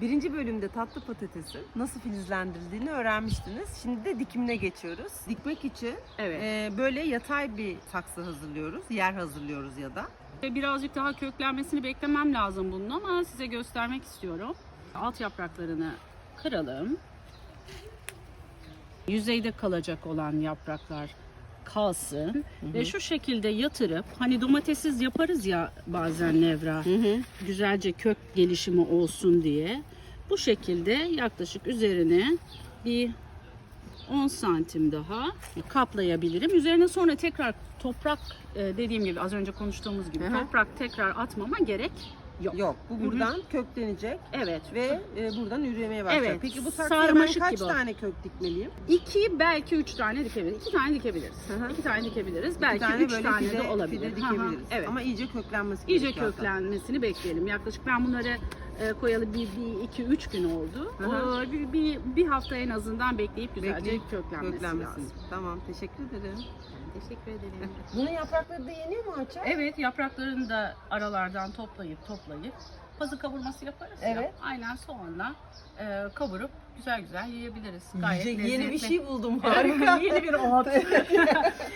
Birinci bölümde tatlı patatesin nasıl filizlendirildiğini öğrenmiştiniz. Şimdi de dikimine geçiyoruz. Dikmek için Evet. e, böyle yatay bir saksı hazırlıyoruz. Yer hazırlıyoruz ya da. Birazcık daha köklenmesini beklemem lazım bunun ama size göstermek istiyorum. Alt yapraklarını kıralım. Yüzeyde kalacak olan yapraklar kalsın ve şu şekilde yatırıp hani domatessiz yaparız ya bazen nevra güzelce kök gelişimi olsun diye bu şekilde yaklaşık üzerine bir 10 santim daha kaplayabilirim. Üzerine sonra tekrar toprak e, dediğim gibi az önce konuştuğumuz gibi Hı hı. toprak tekrar atmama gerek yok. Yok bu buradan köklenecek Evet. ve e, buradan üremeye başlayacak. Evet, Peki bu saksıya ben sarmaşık kaç gibi o. tane kök dikmeliyim? İki belki üç tane dikebiliriz. İki tane dikebiliriz. Hı hı. İki tane dikebiliriz. Belki üç böyle tane fide, de olabilir. fide Hı hı, dikebiliriz. Evet. Ama iyice köklenmesi İyice gerekiyor hatta. köklenmesini bekleyelim. Yaklaşık ben bunları e, koyalı bir, bir iki üç gün oldu. Hı hı. O, bir, bir, bir hafta en azından bekleyip güzelce Bekleyip köklenmesi, Köklenmesi. lazım. Tamam teşekkür ederim. Teşekkür ederim. Bunun yaprakları da yeniyor mu Açar? Evet yapraklarını da aralardan toplayıp toplayıp pazı kavurması yaparız ya. Evet. Aynen soğanla e, kavurup güzel güzel yiyebiliriz. Gayet yeni bir lezzetli. şey buldum harika. Yeni bir ot.